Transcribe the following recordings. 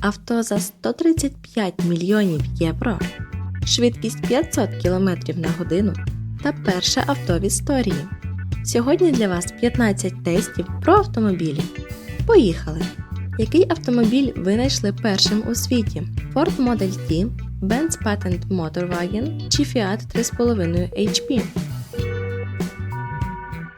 авто за 135 мільйонів євро, швидкість 500 км на годину та перше авто в історії. Сьогодні для вас 15 тестів про автомобілі. Поїхали! Який автомобіль винайшли першим у світі? Ford Model T, Benz Patent Motorwagen чи Fiat 3,5 HP?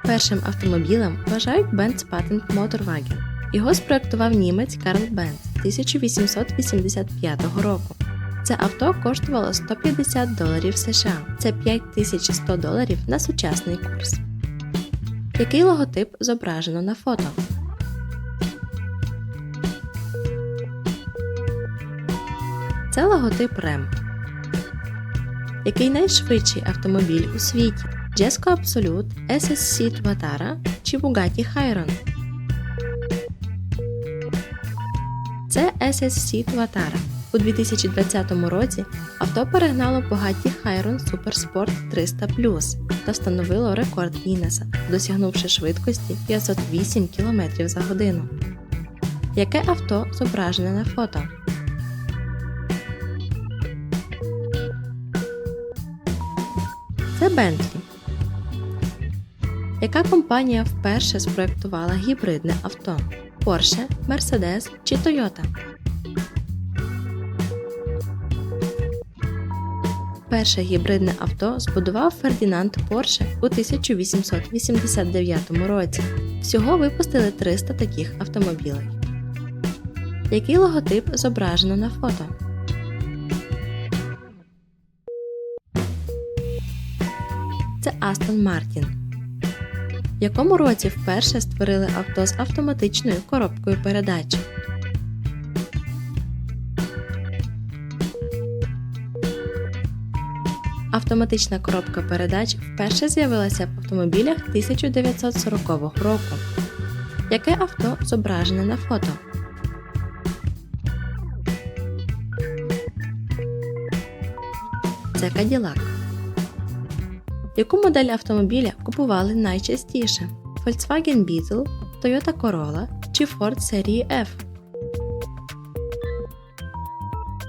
Першим автомобілем вважають Benz Patent Motorwagen. Його спроектував німець Карл Бенц 1885 року. Це авто коштувало 150 доларів США. Це 5100 доларів на сучасний курс. Який логотип зображено на фото? Це логотип REM. Який найшвидший автомобіль у світі? Jesko Absolute, SSC Tuatara чи Bugatti Chiron? Це SSC Tuatara. У 2020 році авто перегнало Bugatti Chiron Supersport 300 та встановило рекорд Гіннеса, досягнувши швидкості 508 км за годину. Яке авто зображене на фото? Це Bentley. Яка компанія вперше спроектувала гібридне авто? Porsche, Mercedes чи Toyota? Перше гібридне авто збудував Фердінанд Порше у 1889 році. Всього випустили 300 таких автомобілей. Який логотип зображено на фото? Це Aston Martin. В якому році вперше створили авто з автоматичною коробкою передач? Автоматична коробка передач вперше з'явилася в автомобілях 1940 року. Яке авто зображене на фото? Це Cadillac. Яку модель автомобіля купували найчастіше? Volkswagen Beetle, Toyota Corolla чи Ford серії F?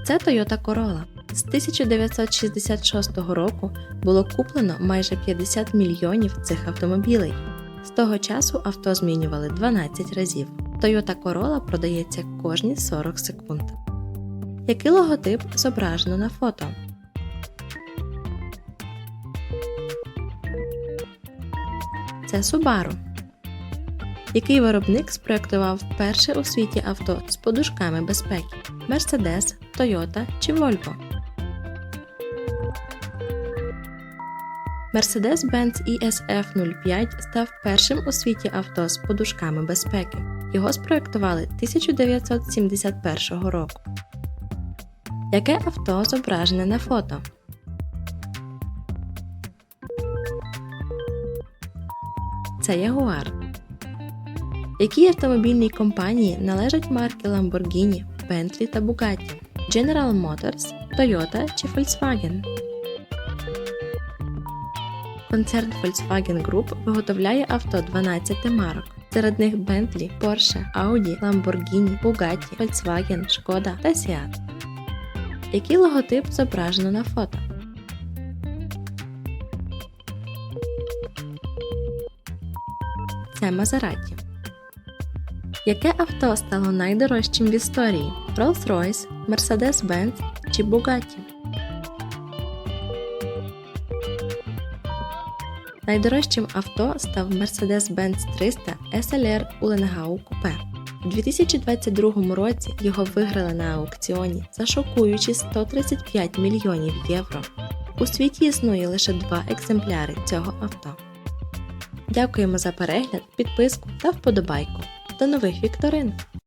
Це Toyota Corolla. З 1966 року було куплено майже 50 мільйонів цих автомобілей. З того часу авто змінювали 12 разів. Toyota Corolla продається кожні 40 секунд. Який логотип зображено на фото? Це Subaru. Який виробник спроектував перше у світі авто з подушками безпеки Mercedes, Toyota чи Volvo? Mercedes-Benz ESF 05 став першим у світі авто з подушками безпеки. Його спроектували 1971 року. Яке авто зображене на фото? Це Ягуар. Якій автомобільній компанії належать марки Lamborghini, Bentley та Bugatti, General Motors, Toyota чи Volkswagen? Концерн Volkswagen Group виготовляє авто 12 марок. Серед них Bentley, Porsche, Audi, Lamborghini, Bugatti, Volkswagen, Шкода та Seat. Який логотип зображено на фото? Це Maserati. Яке авто стало найдорожчим в історії? Rolls-Royce, Mercedes-Benz чи Bugatti? Найдорожчим авто став Mercedes-Benz 300 SLR Ulenhau Coupe. У 2022 році його виграли на аукціоні за шокуючі 135 мільйонів євро. У світі існує лише два екземпляри цього авто. Дякуємо за перегляд, підписку та вподобайку. До нових вікторин!